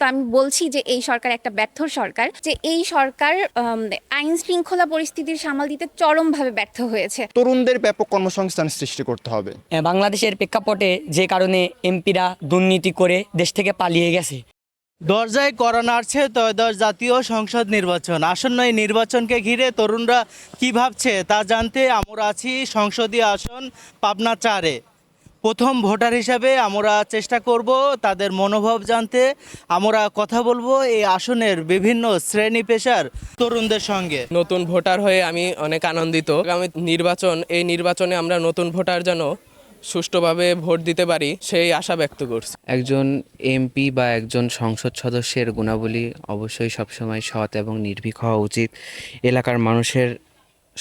তো আমি বলছি যে এই সরকার একটা ব্যর্থ সরকার যে এই সরকার আইন শৃঙ্খলা পরিস্থিতির সামাল দিতে চরমভাবে ব্যর্থ হয়েছে। তরুণদের ব্যাপক কর্মসংস্থান সৃষ্টি করতে হবে। বাংলাদেশের প্রেক্ষাপটে যে কারণে এমপিরা দুর্নীতি করে দেশ থেকে পালিয়ে গেছে। দরজায় করোনা আসছে ত্রয়োদশ জাতীয় সংসদ নির্বাচন। আসন্ন এই নির্বাচনকে ঘিরে তরুণরা কি ভাবছে তা জানতে আমরা আছি সংসদীয় আসন পাবনা চারে। প্রথম ভোটার হিসাবে আমরা চেষ্টা করব তাদের মনোভাব জানতে। আমরা কথা বলব এই আসনের বিভিন্ন শ্রেণি পেশার তরুণদের সঙ্গে। নতুন ভোটার হয়ে আমি অনেক আনন্দিত। আগামী নির্বাচন এই নির্বাচনে আমরা নতুন ভোটার যেন সুষ্ঠুভাবে ভোট দিতে পারি সেই আশা ব্যক্ত করছি। একজন এমপি বা একজন সংসদ সদস্যের গুণাবলী অবশ্যই সবসময় সৎ এবং নির্ভীক হওয়া উচিত। এলাকার মানুষের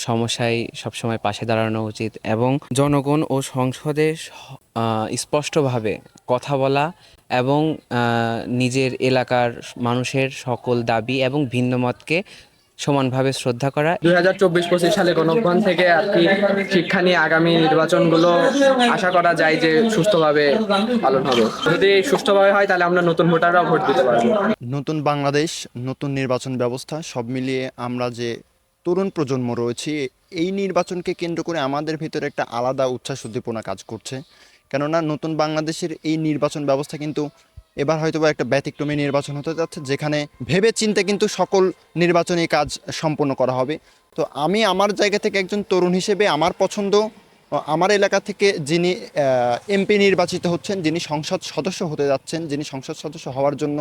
সমস্যায় সবসময় পাশে দাঁড়ানো উচিত এবং জনগণ ও সংসদে স্পষ্টভাবে কথা বলা এবং নিজের এলাকার মানুষের সকল দাবি এবং ভিন্ন মতকে সমানভাবে শ্রদ্ধা করা। দুই হাজার চব্বিশ পঁচিশ সালে গণঅভ্যুত্থান থেকে আর কি শিক্ষা নিয়ে আগামী নির্বাচনগুলো আশা করা যায় যে সুস্থভাবে পালন হবে। যদি সুস্থভাবে হয় তাহলে আমরা নতুন ভোটাররাও ভোট দিতে পারব। নতুন বাংলাদেশ নতুন নির্বাচন ব্যবস্থা সব মিলিয়ে আমরা যে তরুণ প্রজন্ম রয়েছে, এই নির্বাচনকে কেন্দ্র করে আমাদের ভিতরে একটা আলাদা উচ্ছ্বাস উদ্দীপনা কাজ করছে। কেননা নতুন বাংলাদেশের এই নির্বাচন ব্যবস্থা কিন্তু এবার হয়তো একটা ব্যতিক্রমী নির্বাচন হতে যাচ্ছে, যেখানে ভেবে চিন্তে কিন্তু সকল নির্বাচনী কাজ সম্পন্ন করা হবে। তো আমি আমার জায়গা থেকে একজন তরুণ হিসেবে আমার পছন্দ, আমার এলাকা থেকে যিনি এমপি নির্বাচিত হচ্ছেন, যিনি সংসদ সদস্য হতে যাচ্ছেন, যিনি সংসদ সদস্য হওয়ার জন্য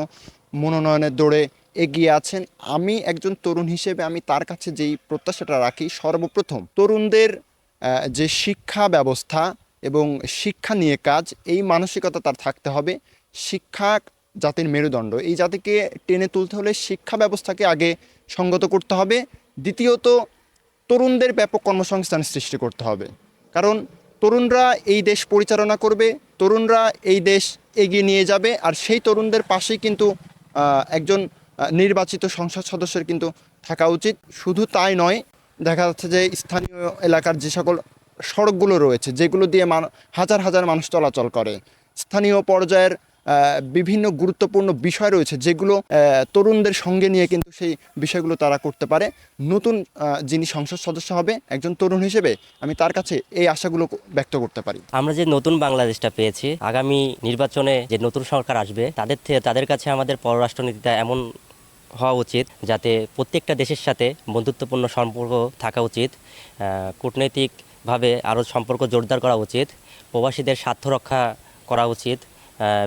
মনোনয়নের দৌড়ে এগিয়ে আছেন। আমি একজন তরুণ হিসেবে আমি তার কাছে যেই প্রত্যাশাটা রাখি, সর্বপ্রথম তরুণদের যে শিক্ষা ব্যবস্থা এবং শিক্ষা নিয়ে কাজ, এই মানসিকতা তার থাকতে হবে। শিক্ষা জাতির মেরুদণ্ড, এই জাতিকে টেনে তুলতে হলে শিক্ষা ব্যবস্থাকে আগে সঙ্গত করতে হবে। দ্বিতীয়ত, তরুণদের ব্যাপক কর্মসংস্থান সৃষ্টি করতে হবে। কারণ তরুণরা এই দেশ পরিচালনা করবে, তরুণরা এই দেশ এগিয়ে নিয়ে যাবে, আর সেই তরুণদের পাশেই কিন্তু একজন নির্বাচিত সংসদ সদস্যের কিন্তু থাকা উচিত। শুধু তাই নয়, দেখা যাচ্ছে যে স্থানীয় এলাকার যে সকল সড়কগুলো রয়েছে, যেগুলো দিয়ে হাজার হাজার মানুষ চলাচল করে। স্থানীয় পর্যায়ের বিভিন্ন গুরুত্বপূর্ণ বিষয় রয়েছে, যেগুলো তরুণদের সঙ্গে নিয়ে কিন্তু সেই বিষয়গুলো তারা করতে পারে। নতুন যিনি সংসদ সদস্য হবে, একজন তরুণ হিসেবে আমি তার কাছে এই আশাগুলো ব্যক্ত করতে পারি। আমরা যে নতুন বাংলাদেশটা পেয়েছি, আগামী নির্বাচনে যে নতুন সরকার আসবে, তাদের থেকে তাদের কাছে আমাদের পররাষ্ট্রনীতিটা এমন হওয়া উচিত, যাতে প্রত্যেকটা দেশের সাথে বন্ধুত্বপূর্ণ সম্পর্ক থাকা উচিত কূটনৈতিকভাবে আরও সম্পর্ক জোরদার করা উচিত, প্রবাসীদের স্বার্থ রক্ষা করা উচিত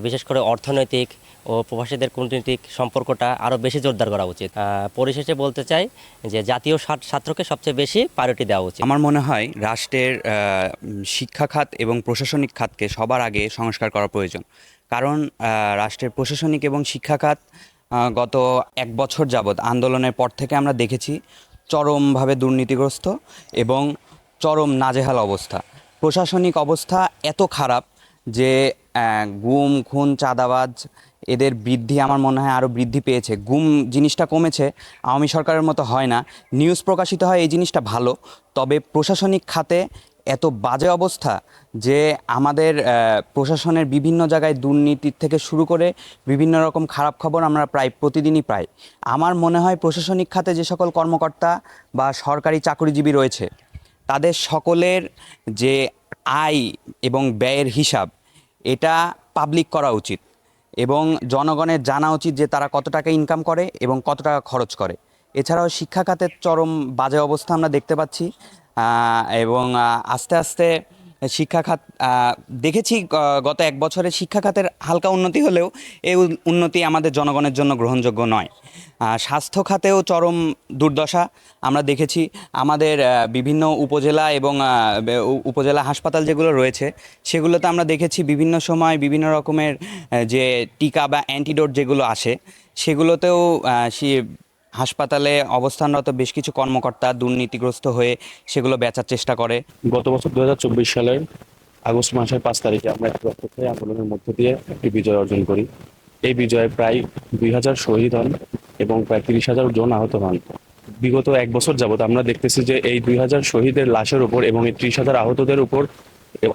বিশেষ করে অর্থনৈতিক ও প্রবাসীদের কূটনৈতিক সম্পর্কটা আরও বেশি জোরদার করা উচিত। পরিশেষে বলতে চাই যে জাতীয় স্বার্থকে সবচেয়ে বেশি প্রায়োরিটি দেওয়া উচিত। আমার মনে হয় রাষ্ট্রের শিক্ষা খাত এবং প্রশাসনিক খাতকে সবার আগে সংস্কার করা প্রয়োজন। কারণ রাষ্ট্রের প্রশাসনিক এবং শিক্ষা খাত গত এক বছর যাবৎ আন্দোলনের পর থেকে আমরা দেখেছি চরমভাবে দুর্নীতিগ্রস্ত এবং চরম নাজেহাল অবস্থা। প্রশাসনিক অবস্থা এত খারাপ যে গুম, খুন, চাঁদাবাজ এদের বৃদ্ধি আমার মনে হয় আরও বৃদ্ধি পেয়েছে। গুম জিনিসটা কমেছে, আওয়ামী সরকারের মতো হয় না। নিউজ প্রকাশিত হয় এই জিনিসটা ভালো, তবে প্রশাসনিক খাতে এত বাজে অবস্থা যে আমাদের প্রশাসনের বিভিন্ন জায়গায় দুর্নীতির থেকে শুরু করে বিভিন্ন রকম খারাপ খবর আমরা প্রায় প্রতিদিনই পাই। আমার মনে হয় প্রশাসনিক খাতে যে সকল কর্মকর্তা বা সরকারি চাকরিজীবী রয়েছে, তাদের সকলের যে আয় এবং ব্যয়ের হিসাব, এটা পাবলিক করা উচিত এবং জনগণের জানা উচিত যে তারা কত টাকা ইনকাম করে এবং কত টাকা খরচ করে। এছাড়াও শিক্ষা খাতের চরম বাজে অবস্থা আমরা দেখতে পাচ্ছি। এবং আস্তে আস্তে শিক্ষা খাত দেখেছি গত এক বছরে শিক্ষা খাতের হালকা উন্নতি হলেও এই উন্নতি আমাদের জনগণের জন্য গ্রহণযোগ্য নয়। স্বাস্থ্য খাতেও চরম দুর্দশা আমরা দেখেছি। আমাদের বিভিন্ন উপজেলা এবং উপজেলা হাসপাতাল যেগুলো রয়েছে, সেগুলোতে আমরা দেখেছি বিভিন্ন সময় বিভিন্ন রকমের যে টিকা বা অ্যান্টিডোট যেগুলো আসে, সেগুলোতেও হাসপাতালে অবস্থানরত বেশ কিছু কর্মকর্তা দুর্নীতিগ্রস্ত হয়ে সেগুলো বেচার চেষ্টা করে। গত বছর দু হাজার চব্বিশ সালের আগস্ট মাসের পাঁচ তারিখে আমরা একটি রক্তক্ষয়ী আন্দোলনের মধ্য দিয়ে একটি বিজয় অর্জন করি। এই বিজয়ে প্রায় দুই হাজার শহীদ হন এবং প্রায় তিরিশ হাজার জন আহত হন। বিগত এক বছর যাবত আমরা দেখতেছি যে এই দুই হাজার শহীদের লাশের উপর এবং এই ত্রিশ হাজার আহতদের উপর,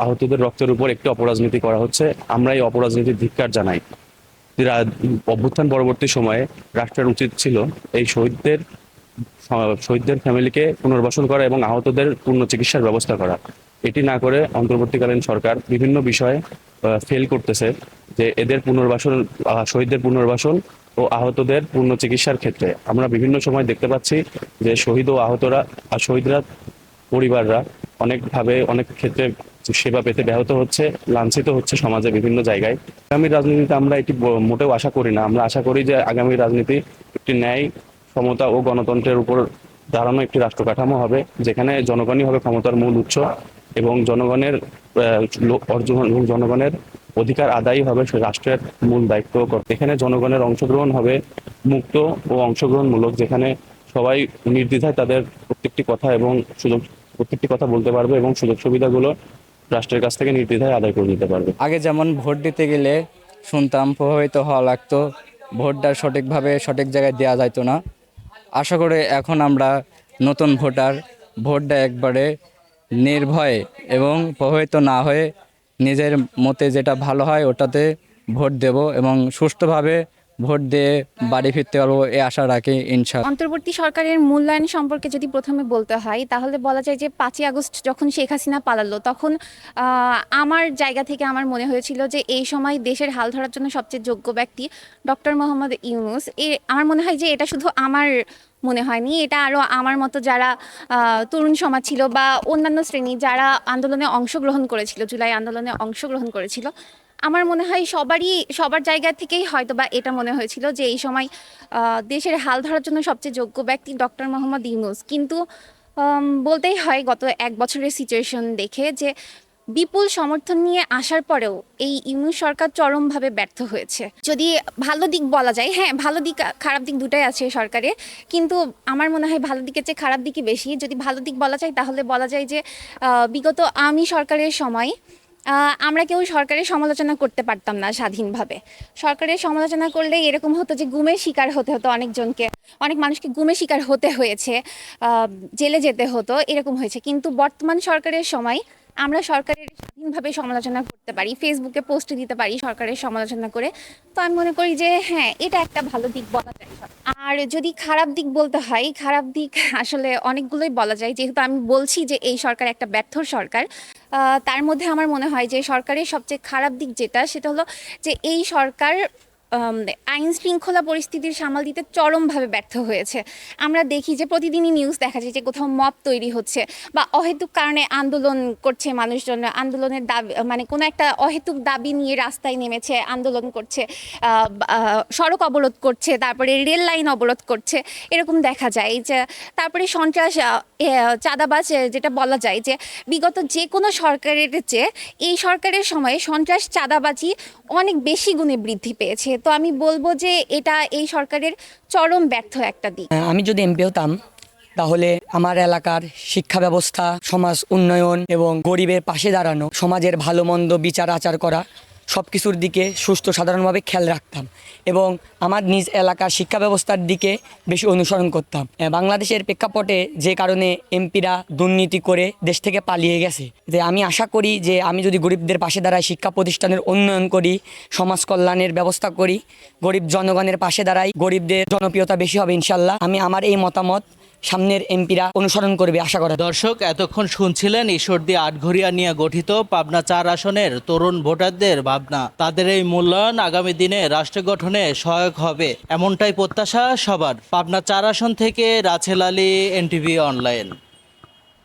আহতদের রক্তের উপর একটি অপরাজনীতি করা হচ্ছে। আমরা এই অপরাজনীতির ধিক্কার জানাই। অভ্যুত্থান পরবর্তী সময়ে রাষ্ট্রের উচিত ছিল এই শহীদদের শহীদদের ফ্যামিলিকে পুনর্বাসন করা এবং আহতদের পূর্ণ চিকিৎসার ব্যবস্থা করা। এটি না করে অন্তর্বর্তীকালীন সরকার বিভিন্ন বিষয়ে ফেল করতেছে যে এদের পুনর্বাসন শহীদদের পুনর্বাসন ও আহতদের পূর্ণ চিকিৎসার ক্ষেত্রে। আমরা বিভিন্ন সময় দেখতে পাচ্ছি যে শহীদ ও আহতরা, আর শহীদরা পরিবাররা অনেকভাবে অনেক ক্ষেত্রে সেবা পেতে ব্যাহত হচ্ছে, লাঞ্ছিত হচ্ছে সমাজে বিভিন্ন জায়গায়। আগামী রাজনীতিতে আমরা এটি মোটেও আশা করি না। আমরা আশা করি যে আগামী রাজনীতি একটি ন্যায়, সমতা ও গণতন্ত্রের উপর দাঁড়ানো একটি রাষ্ট্র কাঠামো হবে, যেখানে জনগণই হবে ক্ষমতার মূল উৎস এবং জনগণের অর্জন এবং জনগণের অধিকার আদায়ই হবে সে রাষ্ট্রের মূল দায়িত্ব। করতে এখানে জনগণের অংশগ্রহণ হবে মুক্ত ও অংশগ্রহণমূলক, যেখানে সবাই নির্দ্বিধায় তাদের প্রত্যেকটি কথা এবং সুযোগ প্রত্যেকটি কথা বলতে পারবে এবং সুযোগ সুবিধাগুলো রাষ্ট্রের কাছ থেকে নির্দ্বিধায় আদায় করে নিতে পারবে। আগে যেমন ভোট দিতে গেলে শুনতাম, প্রভাবিত হওয়া লাগতো, ভোটটা সঠিকভাবে সঠিক জায়গায় দেওয়া যাইতো না। আশা করি এখন আমরা নতুন ভোটার, ভোটটা একবারে নির্ভয়ে এবং প্রভাবিত না হয়ে নিজের মতে যেটা ভালো হয় ওটাতে ভোট দেব এবং সুষ্ঠুভাবে ভোট দিয়ে বাড়ি ফিরতে পারব এই আশা রাখি ইনশা অন্তর্বর্তী সরকারের মূল্যায়ন সম্পর্কে যদি প্রথমে বলতে হয়, তাহলে বলা যায় যে পাঁচই আগস্ট যখন শেখ হাসিনা পালালো, তখন আমার জায়গা থেকে আমার মনে হয়েছিল যে এই সময় দেশের হাল ধরার জন্য সবচেয়ে যোগ্য ব্যক্তি ডক্টর মোহাম্মদ ইউনুস। এ, আমার মনে হয় যে এটা শুধু আমার মনে হয়নি, এটা আরও আমার মতো যারা তরুণ সমাজ ছিল বা অন্যান্য শ্রেণি যারা আন্দোলনে অংশগ্রহণ করেছিল, জুলাই আন্দোলনে অংশগ্রহণ করেছিল আমার মনে হয় সবারই, সবার জায়গা থেকেই হয়তো বা এটা মনে হয়েছিল যে এই সময় দেশের হাল ধরার জন্য সবচেয়ে যোগ্য ব্যক্তি ডক্টর মোহাম্মদ ইউনুস। কিন্তু বলতেই হয় গত এক বছরের সিচুয়েশন দেখে যে বিপুল সমর্থন নিয়ে আসার পরেও এই ইউনুস সরকার চরমভাবে ব্যর্থ হয়েছে। যদি ভালো দিক বলা যায় হ্যাঁ ভালো দিক, খারাপ দিক দুটাই আছে সরকারে, কিন্তু আমার মনে হয় ভালো দিকের চেয়ে খারাপ দিকই বেশি। যদি ভালো দিক বলা যায়, তাহলে বলা যায় যে বিগত আমি সরকারের সময় আমরা কেউ সরকারের সমালোচনা করতে পারতাম না স্বাধীনভাবে। সরকারের সমালোচনা করলে এরকম হতো যে গুমের শিকার হতে হতো অনেকজনকে। অনেক মানুষকে গুমের শিকার হতে হয়েছে জেলে যেতে হতো, এরকম হয়েছে। কিন্তু বর্তমান সরকারের সময় আমরা সরকারের স্বাধীনভাবে সমালোচনা করতে পারি ফেসবুকে পোস্ট দিতে পারি সরকারের সমালোচনা করে। তো আমি মনে করি যে হ্যাঁ এটা একটা ভালো দিক বলা যায়। আর যদি খারাপ দিক বলতে হয়, খারাপ দিক আসলে অনেকগুলোই বলা যায়। যেহেতু আমি বলছি যে, এই সরকার একটা ব্যর্থ সরকার তার মধ্যে আমার মনে হয় যে, সরকারের সবচেয়ে খারাপ দিক যেটা, সেটা হলো যে, এই সরকার আইন শৃঙ্খলা পরিস্থিতির সামাল দিতে চরমভাবে ব্যর্থ হয়েছে। আমরা দেখি যে প্রতিদিনই নিউজ দেখা যায় যে কোথাও মব তৈরি হচ্ছে বা অহেতুক কারণে আন্দোলন করছে মানুষজন। আন্দোলনের দাবি মানে কোনো একটা অহেতুক দাবি নিয়ে রাস্তায় নেমেছে, আন্দোলন করছে সড়ক অবরোধ করছে, তারপরে রেল লাইন অবরোধ করছে, এরকম দেখা যায় যে তারপরে সন্ত্রাস চাঁদাবাজ যেটা বলা যায় যে বিগত যে কোনো সরকারের চেয়ে এই সরকারের সময়ে সন্ত্রাস, চাঁদাবাজি অনেক বেশি গুণে বৃদ্ধি পেয়েছে। তো আমি বলব যে এটা এই সরকারের চরম ব্যর্থ একটা দিক। আমি যদি এমপি হতাম, তাহলে আমার এলাকার শিক্ষা ব্যবস্থা, সমাজ উন্নয়ন এবং গরিবের পাশে দাঁড়ানো, সমাজের ভালো মন্দ বিচার আচার করা সব কিছুর দিকে সুস্থ সাধারণভাবে খেয়াল রাখতাম এবং আমার নিজ এলাকার শিক্ষা ব্যবস্থার দিকে বেশি অনুসরণ করতাম। বাংলাদেশের প্রেক্ষাপটে যে কারণে এমপিরা দুর্নীতি করে দেশ থেকে পালিয়ে গেছে, যে আমি আশা করি যে আমি যদি গরিবদের পাশে দাঁড়াই, শিক্ষা প্রতিষ্ঠানের উন্নয়ন করি, সমাজ কল্যাণের ব্যবস্থা করি, গরিব জনগণের পাশে দাঁড়াই, গরিবদের জনপ্রিয়তা বেশি হবে ইনশাল্লাহ। আমি আমার এই মতামত সামনের এমপিরা অনুসরণ করবে আশা করা। দর্শক, এতক্ষণ শুনছিলেন ঈশ্বরদী আটঘরিয়া নিয়ে গঠিত পাবনা চার আসনের তরুণ ভোটারদের ভাবনা। তাদের এই মূল্যায়ন আগামী দিনে রাষ্ট্র গঠনে সহায়ক হবে। এমনটাই প্রত্যাশা সবার। পাবনা চার আসন থেকে রাছেল আলী এনটিভি অনলাইন।